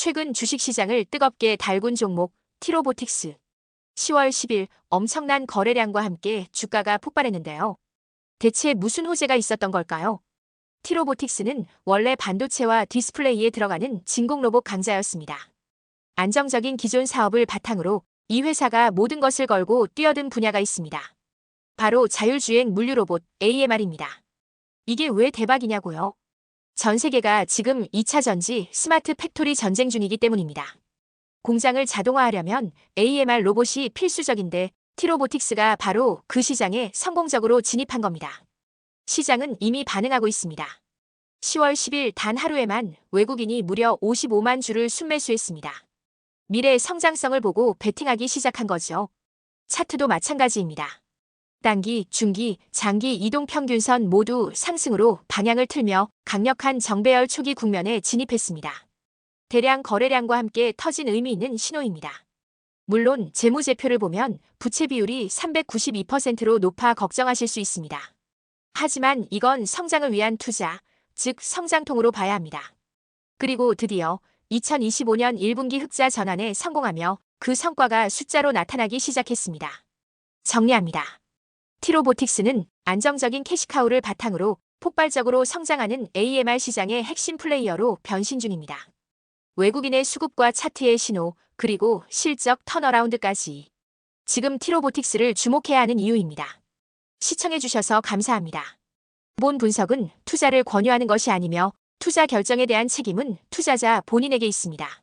최근 주식시장을 뜨겁게 달군 종목 티로보틱스. 10월 10일 엄청난 거래량과 함께 주가가 폭발했는데요. 대체 무슨 호재가 있었던 걸까요? 티로보틱스는 원래 반도체와 디스플레이에 들어가는 진공 로봇 강자였습니다. 안정적인 기존 사업을 바탕으로 이 회사가 모든 것을 걸고 뛰어든 분야가 있습니다. 바로 자율주행 물류 로봇 AMR입니다. 이게 왜 대박이냐고요? 전 세계가 지금 2차 전지 스마트 팩토리 전쟁 중이기 때문입니다. 공장을 자동화하려면 AMR 로봇이 필수적인데 티로보틱스가 바로 그 시장에 성공적으로 진입한 겁니다. 시장은 이미 반응하고 있습니다. 10월 10일 단 하루에만 외국인이 무려 55만 주를 순매수했습니다. 미래의 성장성을 보고 베팅하기 시작한 거죠. 차트도 마찬가지입니다. 단기, 중기, 장기 이동 평균선 모두 상승으로 방향을 틀며 강력한 정배열 초기 국면에 진입했습니다. 대량 거래량과 함께 터진 의미 있는 신호입니다. 물론 재무제표를 보면 부채 비율이 392%로 높아 걱정하실 수 있습니다. 하지만 이건 성장을 위한 투자, 즉 성장통으로 봐야 합니다. 그리고 드디어 2025년 1분기 흑자 전환에 성공하며 그 성과가 숫자로 나타나기 시작했습니다. 정리합니다. 티로보틱스는 안정적인 캐시카우를 바탕으로 폭발적으로 성장하는 AMR 시장의 핵심 플레이어로 변신 중입니다. 외국인의 수급과 차트의 신호, 그리고 실적 턴어라운드까지. 지금 티로보틱스를 주목해야 하는 이유입니다. 시청해주셔서 감사합니다. 본 분석은 투자를 권유하는 것이 아니며 투자 결정에 대한 책임은 투자자 본인에게 있습니다.